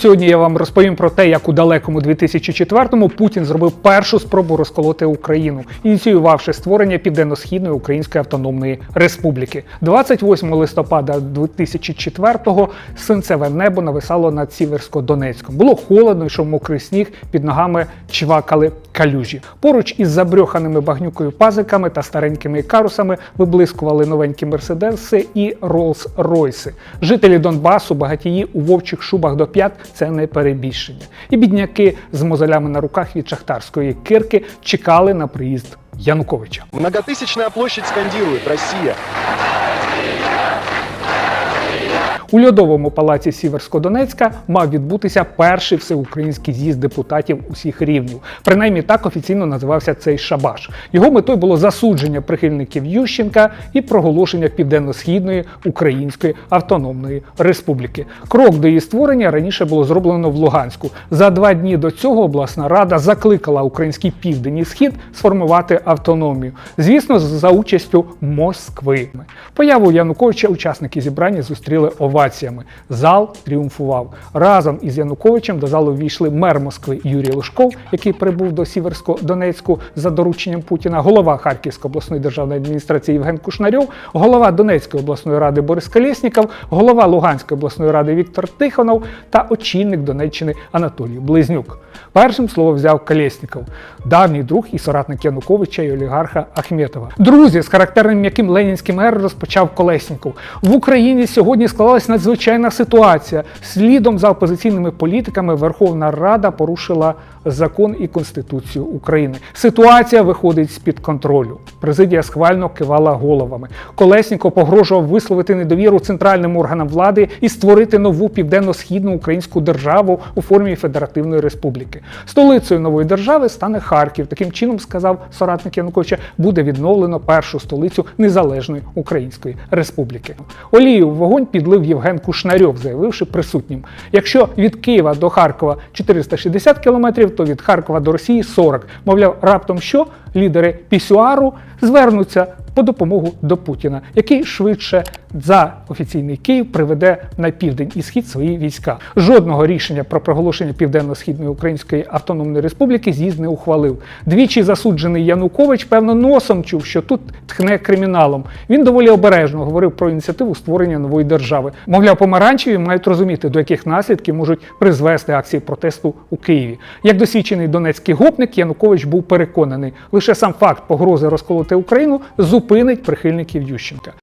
Сьогодні я вам розповім про те, як у далекому 2004-му Путін зробив першу спробу розколоти Україну, ініціювавши створення Південно-Східної Української Автономної Республіки. 28 листопада 2004-го синцеве небо нависало над Сіверсько-Донецьком. Було холодно, йшов мокрий сніг, під ногами чвакали калюжі. Поруч із забрьоханими багнюкою пазиками та старенькими карусами виблискували новенькі мерседеси і Роллс-Ройси. Жителі Донбасу, багатії у вовчих шубах до п'ят це не перебільшення. І бідняки з мозолями на руках від шахтарської кирки чекали на приїзд Януковича. Многотысячная площадь скандирует «Россия». У льодовому палаці Сіверсько-Донецька мав відбутися перший всеукраїнський з'їзд депутатів усіх рівнів. Принаймні так офіційно називався цей шабаш. Його метою було засудження прихильників Ющенка і проголошення Південно-Східної Української Автономної Республіки. Крок до її створення раніше було зроблено в Луганську. За два дні до цього обласна рада закликала український південь і схід сформувати автономію. Звісно, за участю Москви. Появу Януковича учасники зібрання зустріли оваціями. Зал тріумфував. Разом із Януковичем до залу війшли мер Москви Юрій Лужков, який прибув до Сіверсько-Донецьку за дорученням Путіна, голова Харківської обласної державної адміністрації Євген Кушнарьов, голова Донецької обласної ради Борис Колєсніков, голова Луганської обласної ради Віктор Тихонов та очільник Донеччини Анатолій Близнюк. Першим слово взяв Колєсніков, давній друг і соратник Януковича і олігарха Ахметова. Друзі, з характерним м'яким ленінським ер розпочав Колесніков. В Україні сьогодні склалась надзвичайна ситуація. Слідом за опозиційними політиками Верховна Рада порушила закон і конституцію України. Ситуація виходить з-під контролю. Президія схвально кивала головами. Колесніков погрожував висловити недовіру центральним органам влади і створити нову південно-східну українську державу у формі федеративної республіки. Столицею нової держави стане Харків. Таким чином, сказав соратник Януковича, буде відновлено першу столицю незалежної Української республіки. Олію вогонь підлив Євген Кушнарьов, заявивши присутнім: якщо від Києва до Харкова 460 кілометрів, то від Харкова до Росії 40. Мовляв, раптом що лідери пісюару звернуться по допомогу до Путіна, який швидше за офіційний Київ приведе на південь і схід свої війська. Жодного рішення про проголошення Південно-Східної Української Автономної Республіки з'їзд не ухвалив. Двічі засуджений Янукович, певно, носом чув, що тут тхне криміналом. Він доволі обережно говорив про ініціативу створення нової держави. Мовляв, помаранчеві мають розуміти, до яких наслідків можуть призвести акції протесту у Києві. Як досвідчений донецький гопник, Янукович був переконаний, лише сам факт погрози розколоти Україну зупинить прихильників Ющенка.